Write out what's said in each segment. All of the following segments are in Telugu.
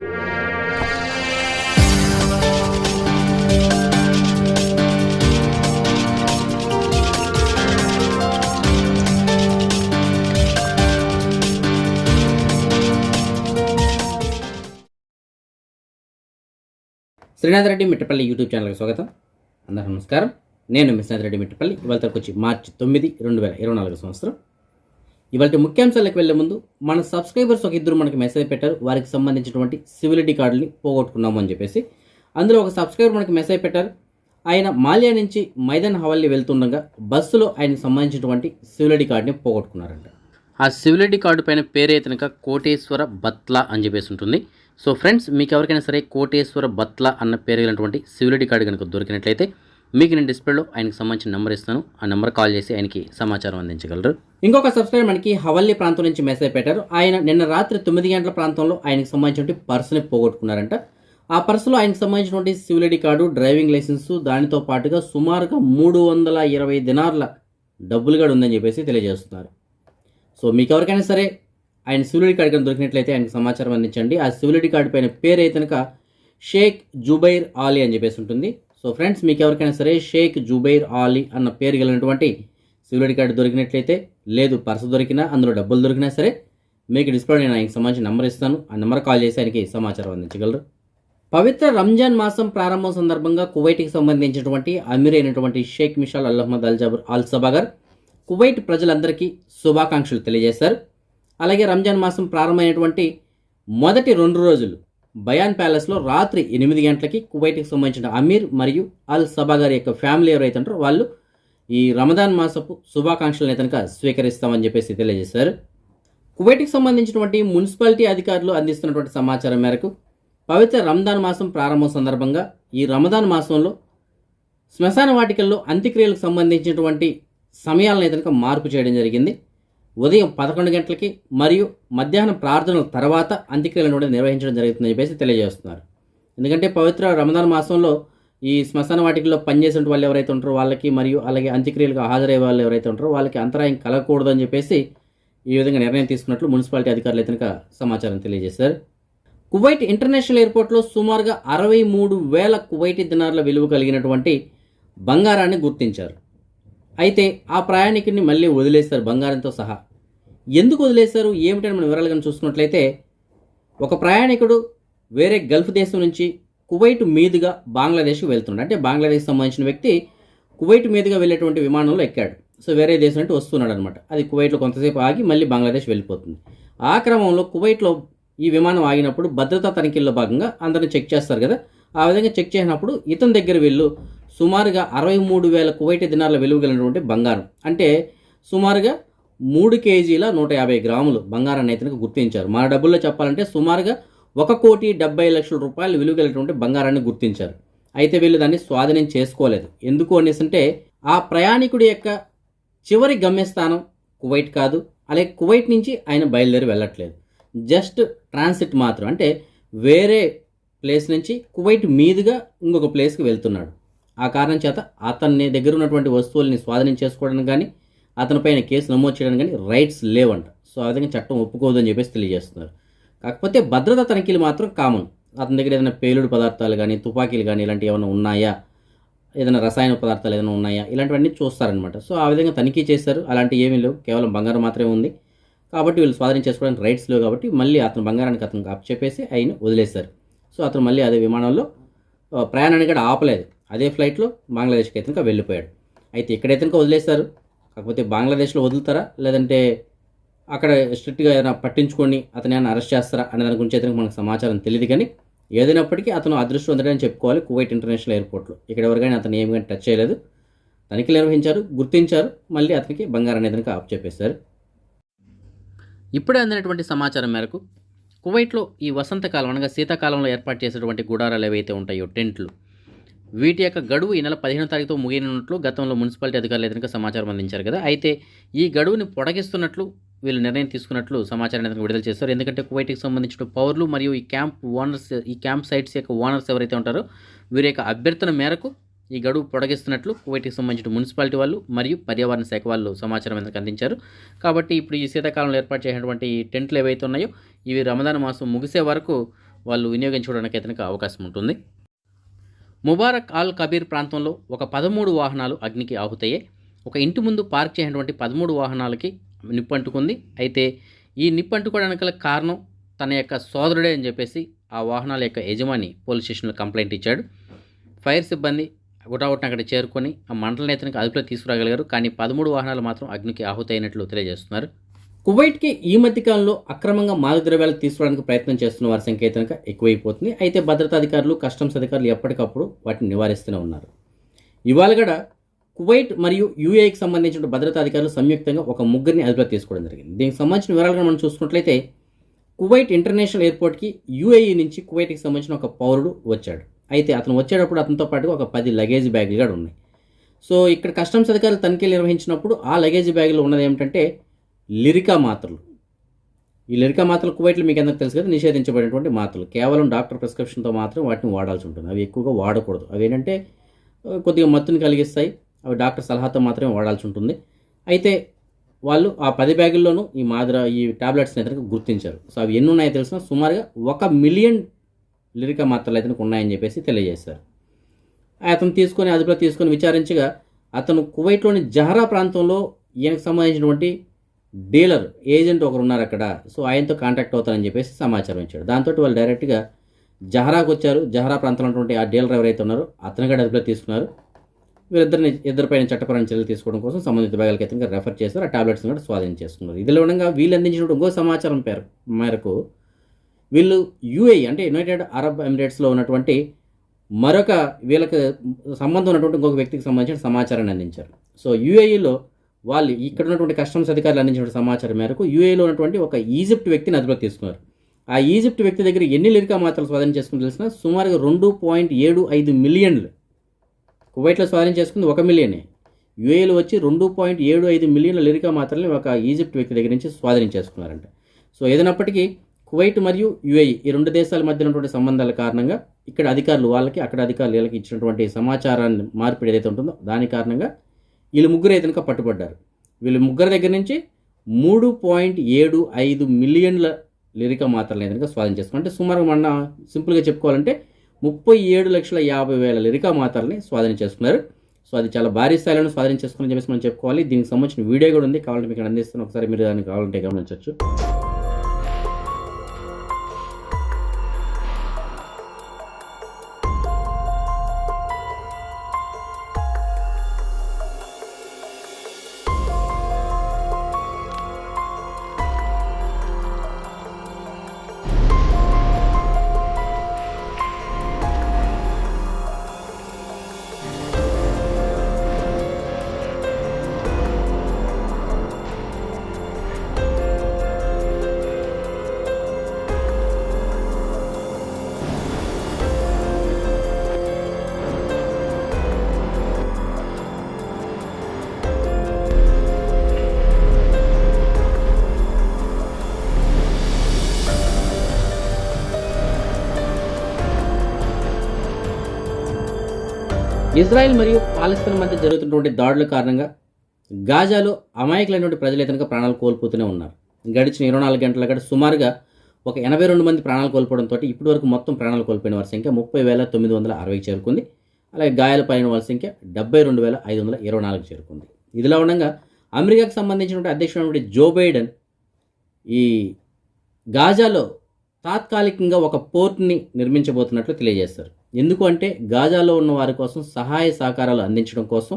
శ్రీనాథ్ రెడ్డి మిట్టపల్లి యూట్యూబ్ ఛానల్కి స్వాగతం. అందరూ నమస్కారం. నేను మిశ్రీనాథ్ రెడ్డి మిట్టపల్లి. ఇవాళ వచ్చి మార్చి తొమ్మిది రెండు వేల ఇరవై నాలుగు సంవత్సరం. ఇవాళ ముఖ్యాంశాలకు వెళ్ళే ముందు మన సబ్స్క్రైబర్స్ ఒక ఇద్దరు మనకి మెసేజ్ పెట్టారు. వారికి సంబంధించినటువంటి సివిలిటీ కార్డుని పోగొట్టుకున్నామని చెప్పేసి. అందులో ఒక సబ్స్క్రైబర్ మనకి మెసేజ్ పెట్టారు. ఆయన మాల్యా నుంచి మైదాన్ హవల్లి వెళ్తుండగా బస్సులో ఆయనకు సంబంధించినటువంటి సివిలిటీ కార్డుని పోగొట్టుకున్నారంట. ఆ సివిలిటీ కార్డు పైన పేరు కనుక కోటేశ్వర బత్లా అని చెప్పేసి ఉంటుంది. సో ఫ్రెండ్స్ మీకు ఎవరికైనా సరే కోటేశ్వర బత్లా అన్న పేరు సివిలిటీ కార్డు కనుక దొరికినట్లయితే మీకు నేను డిస్ప్లేలో ఆయనకు సంబంధించిన నెంబర్ ఇస్తాను. ఆ నెంబర్ కాల్ చేసి ఆయనకి సమాచారం అందించగలరు. ఇంకొక సబ్స్క్రైబర్ మనకి హవల్లి ప్రాంతం నుంచి మెసేజ్ పెట్టారు. ఆయన నిన్న రాత్రి తొమ్మిది గంటల ప్రాంతంలో ఆయనకు సంబంధించిన పర్సుని పోగొట్టుకున్నారంట. ఆ పర్సులో ఆయనకు సంబంధించినటువంటి సివిలిటీ కార్డు డ్రైవింగ్ లైసెన్స్ దానితో పాటుగా సుమారుగా మూడు వందల ఇరవై దినార్ల డబ్బులు కూడా ఉందని చెప్పేసి తెలియజేస్తున్నారు. సో మీకు ఎవరికైనా సరే ఆయన సివిలిటీ కార్డు కనుక దొరికినట్లయితే ఆయనకు సమాచారం అందించండి. ఆ సివిలిటీ కార్డు పైన పేరు అయితే కనుక షేక్ జుబైర్ ఆలీ అని చెప్పేసి ఉంటుంది. సో ఫ్రెండ్స్ మీకు ఎవరికైనా సరే షేక్ జుబైర్ ఆలీ అన్న పేరు కలిగినటువంటి సివిల్ కార్డు దొరికినట్లయితే లేదు పర్సు దొరికినా అందులో డబ్బులు దొరికినా సరే మీకు డిస్ప్లే నేను ఆయనకి సంబంధించిన నెంబర్ ఇస్తాను. ఆ నెంబర్ కాల్ చేసి ఆయనకి సమాచారం అందించగలరు. పవిత్ర రంజాన్ మాసం ప్రారంభం సందర్భంగా కువైట్కి సంబంధించినటువంటి అమీర్ అయినటువంటి Sheikh Mishal Al Ahmad Al Jaber Al సబాగర్ Kuwait ప్రజలందరికీ శుభాకాంక్షలు తెలియజేశారు. అలాగే రంజాన్ మాసం ప్రారంభమైనటువంటి మొదటి రెండు రోజులు బయాన్ ప్యాలెస్లో రాత్రి ఎనిమిది గంటలకి కువైట్కి సంబంధించిన అమీర్ మరియు అల్ సబా గారి యొక్క ఫ్యామిలీ ఎవరైతే ఉంటారో వాళ్ళు ఈ రమదాన్ మాసపు శుభాకాంక్షలను కనుక స్వీకరిస్తామని చెప్పేసి తెలియజేశారు. కువైట్కి సంబంధించినటువంటి మున్సిపాలిటీ అధికారులు అందిస్తున్నటువంటి సమాచారం మేరకు పవిత్ర రంజాన్ మాసం ప్రారంభం సందర్భంగా ఈ రమదాన్ మాసంలో శ్మశాన వాటికల్లో అంత్యక్రియలకు సంబంధించినటువంటి సమయాలను అయితే మార్పు చేయడం జరిగింది. ఉదయం పదకొండు గంటలకి మరియు మధ్యాహ్నం ప్రార్థనల తర్వాత అంత్యక్రియలను కూడా నిర్వహించడం జరుగుతుందని చెప్పేసి తెలియజేస్తున్నారు. ఎందుకంటే పవిత్ర రమదాన్ మాసంలో ఈ శ్మశాన వాటికల్లో పనిచేసిన వాళ్ళు ఎవరైతే ఉంటారో వాళ్ళకి మరియు అలాగే అంత్యక్రియలకు హాజరయ్యే వాళ్ళు ఎవరైతే ఉంటారో వాళ్ళకి అంతరాయం కలగకూడదు అని చెప్పేసి ఈ విధంగా నిర్ణయం తీసుకున్నట్లు మున్సిపాలిటీ అధికారులు అయితే సమాచారం తెలియజేశారు. కువైట్ ఇంటర్నేషనల్ ఎయిర్పోర్ట్లో సుమారుగా అరవై మూడు వేల కువైటీ దినార్ల విలువ కలిగినటువంటి బంగారాన్ని గుర్తించారు. అయితే ఆ ప్రయాణికుడిని మళ్ళీ వదిలేస్తారు బంగారంతో సహా. ఎందుకు వదిలేశారు ఏమిటని మనం వివరాలుగా చూసుకున్నట్లయితే ఒక ప్రయాణికుడు వేరే గల్ఫ్ దేశం నుంచి కువైట్ మీదుగా బంగ్లాదేశ్కి వెళ్తున్నాడు అంటే బంగ్లాదేశ్ సంబంధించిన వ్యక్తి కువైట్ మీదుగా వెళ్ళేటువంటి విమానంలో ఎక్కాడు. సో వేరే దేశం అంటే వస్తున్నాడు అనమాట అది కువైట్లో కొంతసేపు ఆగి మళ్ళీ బంగ్లాదేశ్ వెళ్ళిపోతుంది. ఆ క్రమంలో కువైట్లో ఈ విమానం ఆగినప్పుడు భద్రతా తనిఖీల్లో భాగంగా అందరిని చెక్ చేస్తారు కదా. ఆ విధంగా చెక్ చేసినప్పుడు ఇతని దగ్గర వీళ్ళు సుమారుగా అరవై మూడు వేల కువైట్ దినాల విలువ బంగారం. అంటే సుమారుగా మూడు కేజీల నూట యాభై గ్రాములు బంగారాన్ని అయితే గుర్తించారు. మన డబ్బుల్లో చెప్పాలంటే సుమారుగా ఒక కోటి డెబ్బై లక్షల రూపాయలు విలువ బంగారాన్ని గుర్తించారు. అయితే వీళ్ళు దాన్ని స్వాధీనం చేసుకోలేదు. ఎందుకు అనేసి అంటే ఆ ప్రయాణికుడి యొక్క చివరి గమ్యస్థానం కువైట్ కాదు అలాగే కువైట్ నుంచి ఆయన బయలుదేరి వెళ్ళట్లేదు. జస్ట్ ట్రాన్సిట్ మాత్రం. అంటే వేరే ప్లేస్ నుంచి కువైట్ మీదుగా ఇంకొక ప్లేస్కి వెళ్తున్నాడు. ఆ కారణం చేత అతన్ని దగ్గర ఉన్నటువంటి వస్తువుల్ని స్వాధీనం చేసుకోవడానికి కానీ అతనిపైన కేసు నమోదు చేయడానికి కానీ రైట్స్ లేవంట. సో ఆ విధంగా చట్టం ఒప్పుకోదని చెప్పేసి తెలియజేస్తున్నారు. కాకపోతే భద్రతా తనిఖీలు మాత్రం కామన్ అతని దగ్గర ఏదైనా పేలుడు పదార్థాలు కానీ తుపాకీలు కానీ ఇలాంటివి ఏమైనా ఉన్నాయా? ఏదైనా రసాయన పదార్థాలు ఏదైనా ఉన్నాయా? ఇలాంటివన్నీ చూస్తారనమాట సో ఆ విధంగా తనిఖీ చేశారు. అలాంటివి ఏమీ లేవు. కేవలం బంగారం మాత్రమే ఉంది. కాబట్టి వీళ్ళు స్వాధీనం చేసుకోవడానికి రైట్స్ లేవు కాబట్టి మళ్ళీ అతను బంగారానికి అతను చెప్పేసి ఆయన వదిలేశారు. సో అతను మళ్ళీ అదే విమానంలో ప్రయాణాన్ని కూడా ఆపలేదు. అదే ఫ్లైట్లో బంగ్లాదేశ్కి అయితే వెళ్ళిపోయాడు. అయితే ఇక్కడైతే వదిలేస్తారు. కాకపోతే బంగ్లాదేశ్లో వదులుతారా? లేదంటే అక్కడ స్ట్రిక్ట్గా ఏదైనా పట్టించుకొని అతను ఏమైనా అరెస్ట్ చేస్తారా అనే దాని గురించి అయితే మనకు సమాచారం తెలియదు కానీ ఏదైనప్పటికీ అతను అదృష్టం ఉందని చెప్పుకోవాలి కువైట్ ఇంటర్నేషనల్ ఎయిర్పోర్ట్లో. ఇక్కడ ఎవరికైనా అతను ఏమి కానీ టచ్ చేయలేదు. తనిఖీలు నిర్వహించారు గుర్తించారు మళ్ళీ అతనికి బంగారం అనేది ఆప్ చెప్పేశారు ఇప్పుడే అందినటువంటి సమాచారం మేరకు కువైట్లో ఈ వసంతకాలం అనగా శీతాకాలంలో ఏర్పాటు చేసేటువంటి గుడారాలు ఏవైతే ఉంటాయో టెంట్లు వీటి యొక్క గడువు ఈ నెల పదిహేను తారీఖుతో ముగియనున్నట్లు గతంలో మున్సిపాలిటీ అధికారులు ఏదైనా సమాచారం అందించారు కదా. అయితే ఈ గడువుని పొడగిస్తున్నట్లు వీళ్ళు నిర్ణయం తీసుకున్నట్లు సమాచారం అనేది విడుదల చేస్తారు ఎందుకంటే కువైట్కి సంబంధించిన పౌరులు మరియు ఈ క్యాంప్ ఓనర్స్ ఈ క్యాంప్ సైట్స్ యొక్క ఓనర్స్ ఎవరైతే ఉంటారో వీరి యొక్క అభ్యర్థన మేరకు ఈ గడువు పొడగిస్తున్నట్లు కువైట్కి సంబంధించిన మున్సిపాలిటీ వాళ్ళు మరియు పర్యావరణ శాఖ వాళ్ళు సమాచారం ఎందుకు అందించారు. కాబట్టి ఇప్పుడు ఈ శీతాకాలంలో ఏర్పాటు చేసినటువంటి ఈ టెంట్లు ఏవైతే ఉన్నాయో ఇవి రమదాన మాసం ముగిసే వరకు వాళ్ళు వినియోగించుకోవడానికి అయితే అవకాశం ఉంటుంది. ముబారక్ ఆల్ కబీర్ ప్రాంతంలో ఒక పదమూడు వాహనాలు అగ్నికి ఆహుతయ్యాయి ఒక ఇంటి ముందు పార్క్ చేసినటువంటి పదమూడు వాహనాలకి నిప్పంటుకుంది. అయితే ఈ నిప్పంటుకోవడానికి గల కారణం తన యొక్క సోదరుడే అని చెప్పేసి ఆ వాహనాల యొక్క యజమాని పోలీస్ స్టేషన్లో కంప్లైంట్ ఇచ్చాడు. ఫైర్ సిబ్బంది గుటాగుట్టిన అక్కడ చేరుకొని ఆ మంటల నేతనికి అదుపులో తీసుకురాగలిగారు. కానీ పదమూడు వాహనాలు మాత్రం అగ్నికి ఆహుతైనట్లు తెలియజేస్తున్నారు. కువైట్కి ఈ మధ్యకాలంలో అక్రమంగా మాదద్రవ్యాలు తీసుకోవడానికి ప్రయత్నం చేస్తున్న వారి సంఖ్య కనుక ఎక్కువైపోతుంది. అయితే భద్రతా అధికారులు కస్టమ్స్ అధికారులు ఎప్పటికప్పుడు వాటిని నివారిస్తూనే ఉన్నారు. ఇవాళ కూడా కువైట్ మరియు యూఏకి సంబంధించిన భద్రతా అధికారులు సంయుక్తంగా ఒక ముగ్గురిని అదుపులో తీసుకోవడం జరిగింది. దీనికి సంబంధించిన వివరాలుగా మనం చూసుకున్నట్లయితే కువైట్ ఇంటర్నేషనల్ ఎయిర్పోర్ట్కి యూఏఈ నుంచి కువైట్కి సంబంధించిన ఒక పౌరుడు వచ్చాడు. అయితే అతను వచ్చేటప్పుడు అతనితో పాటు ఒక పది లగేజ్ బ్యాగులు కూడా ఉన్నాయి. సో ఇక్కడ కస్టమ్స్ అధికారులు తనిఖీలు నిర్వహించినప్పుడు ఆ లగేజ్ బ్యాగులో ఉన్నది ఏమిటంటే లిరికా మాత్రలు. ఈ లిరికా మాత్రలు కువైట్లో మీకు ఎందుకు తెలుసు కదా నిషేధించబడినటువంటి మాత్రలు. కేవలం డాక్టర్ ప్రిస్క్రిప్షన్తో మాత్రం వాటిని వాడాల్సి ఉంటుంది. అవి ఎక్కువగా వాడకూడదు. అవి ఏంటంటే కొద్దిగా మత్తుని కలిగిస్తాయి. అవి డాక్టర్ సలహాతో మాత్రమే వాడాల్సి ఉంటుంది. అయితే వాళ్ళు ఆ పది బ్యాగుల్లోనూ ఈ మాదిర ఈ టాబ్లెట్స్ని అయితే గుర్తించారు. సో అవి ఎన్ని ఉన్నాయో తెలిసిన సుమారుగా ఒక మిలియన్ లిరికా మాత్రలు అయితే ఉన్నాయని చెప్పేసి తెలియజేశారు. అతను తీసుకొని అదుపులో తీసుకొని విచారించగా అతను కువైట్లోని జహరా ప్రాంతంలో ఈయనకు సంబంధించినటువంటి డీలర్ ఏజెంట్ ఒకరు ఉన్నారు అక్కడ. సో ఆయనతో కాంటాక్ట్ అవుతారని చెప్పేసి సమాచారం ఇచ్చాడు. దాంతో వాళ్ళు డైరెక్ట్గా జహరాకు వచ్చారు. జహరా ప్రాంతంలో ఉన్నటువంటి ఆ డీలర్ ఎవరైతే ఉన్నారో అతను కూడా అదుపులో తీసుకున్నారు. వీరిద్దరిని ఇద్దరిపైన చట్టపరమైన చర్యలు తీసుకోవడం కోసం సంబంధిత విభాగాలకి అతనికి రెఫర్ చేశారు. ఆ టాబ్లెట్స్ కూడా స్వాధీనం చేసుకున్నారు. ఇదిలో ఉండగా వీళ్ళు అందించిన ఇంకో సమాచారం పేరు మేరకు వీళ్ళు యూఏఈ అంటే యునైటెడ్ అరబ్ ఎమిరేట్స్లో ఉన్నటువంటి మరొక వీళ్ళకి సంబంధం ఉన్నటువంటి ఇంకొక వ్యక్తికి సంబంధించిన సమాచారాన్ని అందించారు. సో యూఏఈలో వాళ్ళు ఇక్కడ ఉన్నటువంటి కస్టమ్స్ అధికారులు అందించిన సమాచారం మేరకు యూఏలో ఉన్నటువంటి ఒక ఈజిప్ట్ వ్యక్తిని అదుపులోకి తీసుకున్నారు. ఆ ఈజిప్ట్ వ్యక్తి దగ్గర ఎన్ని లిరికా మాత్రలు స్వాధీనం చేసుకుని తెలిసిన సుమారుగా రెండు పాయింట్ ఏడు ఐదు మిలియన్లు. కువైట్లో స్వాధీనం చేసుకుంది ఒక మిలియనే. యూఏలో వచ్చి రెండు పాయింట్ ఏడు ఐదు మిలియన్ల లిరికా మాత్రల్ని ఒక ఈజిప్ట్ వ్యక్తి దగ్గర నుంచి స్వాధీనం చేసుకున్నారంట. సో ఏదైనప్పటికీ కువైట్ మరియు యుఏఈ ఈ రెండు దేశాల మధ్య ఉన్నటువంటి సంబంధాల కారణంగా ఇక్కడ అధికారులు వాళ్ళకి అక్కడ అధికారులు వీళ్ళకి ఇచ్చినటువంటి సమాచారాన్ని మార్పిడి ఏదైతే ఉంటుందో దాని కారణంగా వీళ్ళు ముగ్గురు అయితే కనుక పట్టుబడ్డారు. వీళ్ళు ముగ్గురు దగ్గర నుంచి మూడు పాయింట్ ఏడు ఐదు మిలియన్ల లిరికా మాత్రలు అయితే కనుక స్వాధీనం చేసుకుంటే అంటే సుమారు మన సింపుల్గా చెప్పుకోవాలంటే ముప్పై ఏడు లక్షల యాభై వేల లిరికా మాత్రల్ని స్వాధీనం చేసుకున్నారు. సో అది చాలా భారీ స్థాయిలో స్వాధీనం చేసుకుని చెప్పేసి మనం చెప్పుకోవాలి. దీనికి సంబంధించిన వీడియో కూడా ఉంది. కావాలంటే మీకు అందిస్తాను. ఒకసారి మీరు దాన్ని కావాలంటే గమనించవచ్చు. ఇజ్రాయెల్ మరియు పాలస్తీన్ మధ్య జరుగుతున్నటువంటి దాడుల కారణంగా గాజాలో అమాయకులైనటువంటి ప్రజలు కనుక ప్రాణాలు కోల్పోతూనే ఉన్నారు. గడిచిన ఇరవై నాలుగు గంటల గడ సుమారుగా ఒక ఎనభై రెండు మంది ప్రాణాలు కోల్పోవడంతో ఇప్పటి వరకు మొత్తం ప్రాణాలు కోల్పోయిన వారి సంఖ్య ముప్పై వేల తొమ్మిది వందల అరవై చేరుకుంది. అలాగే గాయాల పైన వారి సంఖ్య డెబ్బై రెండు వేల ఐదు వందల ఇరవై నాలుగు చేరుకుంది. ఇదిలా ఉండగా అమెరికాకు సంబంధించినటువంటి అధ్యక్షుడైనటువంటి జో బైడెన్ ఈ గాజాలో తాత్కాలికంగా ఒక పోర్ట్ని నిర్మించబోతున్నట్లు తెలియజేస్తారు. ఎందుకు అంటే గాజాలో ఉన్న వారి కోసం సహాయ సహకారాలు అందించడం కోసం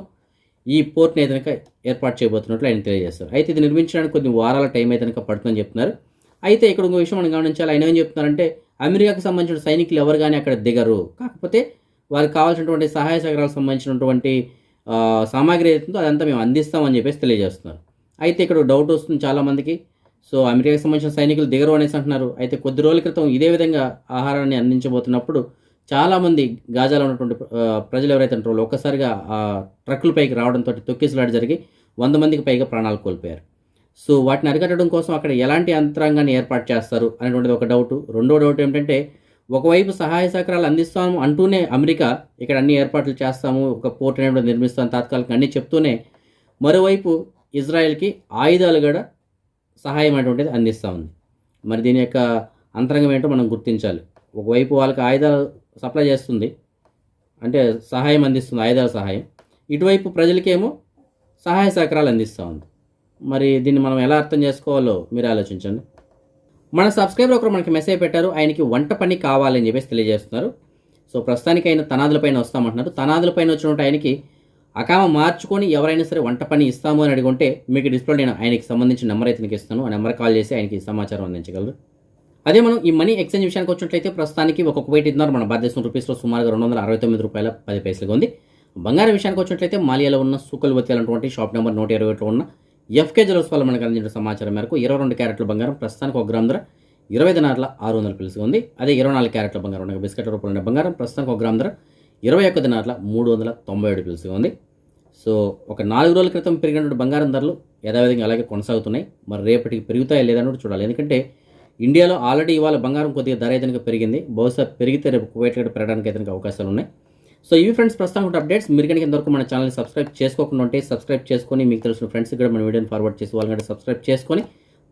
ఈ పోర్ట్ని ఏదైనా ఏర్పాటు చేయబోతున్నట్లు ఆయన తెలియజేస్తారు. అయితే ఇది నిర్మించడానికి కొన్ని వారాల టైం అయితే పడుతుందని చెప్తున్నారు. అయితే ఇక్కడ ఇంకో విషయం మనం గమనించాలి. ఆయన ఏం చెప్తున్నారంటే అమెరికాకు సంబంధించిన సైనికులు ఎవరు కానీ అక్కడ దిగరు. కాకపోతే వారికి కావాల్సినటువంటి సహాయ సహకారాలకు సంబంధించినటువంటి సామాగ్రి ఏదైతుందో అదంతా మేము అందిస్తామని చెప్పేసి తెలియజేస్తున్నారు. అయితే ఇక్కడ డౌట్ వస్తుంది చాలామందికి. సో అమెరికాకి సంబంధించిన సైనికులు దిగరు అనేసి అంటున్నారు. అయితే కొద్ది రోజుల క్రితం ఇదే విధంగా ఆహారాన్ని అందించబోతున్నప్పుడు చాలామంది గాజాలో ఉన్నటువంటి ప్రజలు ఎవరైతే ఉంటారో ఒక్కసారిగా ఆ ట్రక్కుల పైకి రావడంతో తొక్కిసలాట జరిగి వంద మందికి పైగా ప్రాణాలు కోల్పోయారు. సో వాటిని అరికట్టడం కోసం అక్కడ ఎలాంటి యంత్రాంగాన్ని ఏర్పాటు చేస్తారు అనేటువంటిది ఒక డౌట్. రెండో డౌట్ ఏమిటంటే ఒకవైపు సహాయ సహకారాలు అందిస్తాము అంటూనే అమెరికా ఇక్కడ అన్ని ఏర్పాట్లు చేస్తాము ఒక పోర్ట్ అనేటువంటి నిర్మిస్తాం తాత్కాలికంగా అన్నీ చెప్తూనే మరోవైపు ఇజ్రాయెల్కి ఆయుధాలు కూడా సహాయం అటువంటిది అందిస్తూ ఉంది. మరి దీని యొక్క అంతరంగం ఏంటో మనం గుర్తించాలి. ఒకవైపు వాళ్ళకి ఆయుధాలు సప్లై చేస్తుంది. అంటే సహాయం అందిస్తుంది ఆయుధాల సహాయం. ఇటువైపు ప్రజలకేమో సహాయ సహకారాలు అందిస్తూ ఉంది. మరి దీన్ని మనం ఎలా అర్థం చేసుకోవాలో మీరు ఆలోచించండి. మన సబ్స్క్రైబర్ ఒకరు మనకి మెసేజ్ పెట్టారు ఆయనకి వంట పని కావాలని చెప్పేసి తెలియజేస్తున్నారు. సో ప్రస్తుతానికి ఆయన తనాదులపైన వస్తామంటున్నారు. తనాదులపైన వచ్చినట్టు ఆయనకి అకామ మార్చుకొని ఎవరైనా సరే వంట పని ఇస్తాము అని అడిగుంటే మీకు డిస్ప్లే నేను ఆయనకి సంబంధించిన నెంబర్ అయితే నీకు ఇస్తాను. ఆ నెంబర్ కాల్ చేసి ఆయనకి సమాచారం అందించగలరు. అదే మనం ఈ మనీ ఎక్స్చేంజ్ విషయానికి వచ్చినట్లయితే ప్రస్తుతానికి ఒక్కొక్క వెయిట్ ఇద్దరు మన భారతదేశం రూపీస్లో సుమారుగా రెండు వందల అరవై తొమ్మిది రూపాయల పది పైసలుగా ఉంది. బంగారం విషయానికి వచ్చినట్లయితే మాలియాలో ఉన్న సూకల్వతి అనేటువంటి షాప్ నెంబర్ నూట ఇరవై ఒకటిలో ఉన్న ఎఫ్కే జ్యువెల్స్ వల్ల మనకు అందించిన సమాచారం మేరకు ఇరవై రెండు క్యారెట్ల బంగారం ప్రస్తుతానికి ఒక గ్రామ్ ధర ఇరవై దినారుల ఆరు వందల పిలుసుగా ఉంది. అదే ఇరవై నాలుగు క్యారెట్ల బంగారం ఉన్న బిస్కెట్ రూపంలో బంగారం ప్రస్తుతానికి ఒక గ్రామ్ ధర ఇరవై ఒక్క దినారుల మూడు వందల తొంభై ఏడు పిలుసుగా ఉంది. సో ఒక నాలుగు రోజుల క్రితం పెరిగినటువంటి బంగారం ధరలు యథావిధంగా అలాగే కొనసాగుతున్నాయి. మరి రేపటికి పెరుగుతాయా లేదని కూడా చూడాలి. ఎందుకంటే ఇండియాలో ఆల్రెడీ ఇవాళ బంగారం కొద్దిగా ధర అయితే పెరిగింది. బహుశా పెరిగితే రేపు కువైట్ రేటు పెరగడానికి అయితే అవకాశాలు ఉన్నాయి. సో ఇవి ఫ్రెండ్స్ ప్రస్తుతం అప్డేట్స్. మీరు కనుక ఇంతవరకు మన ఛానల్ని సబ్స్క్రైబ్ చేసుకోకుండా ఉంటే సబ్స్క్రైబ్ చేసుకొని మీకు తెలిసిన ఫ్రెండ్స్కి కూడా మన వీడియోని ఫార్వర్డ్ చేసి వాళ్ళని కూడా సబ్స్క్రైబ్ చేసుకొని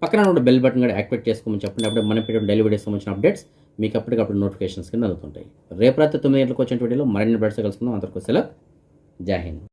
పక్కన ఉన్న బెల్ బటన్ కూడా యాక్టివేట్ చేసుకోమని చెప్పండి. అప్పుడే మన పెట్టిన డైలీ వీడియోస్ సంబంధించిన అప్డేట్స్ మీకు అప్పటికప్పుడు నోటిఫికేషన్స్ కింద అందుతుంటాయి. రేపు రాత్రి తొమ్మిది గంటలకు వచ్చిన వీడియోలో మరిన్ని బెడ్స్ కలుసుకుందాం. అందరికీ సెలవు. జై హింద్.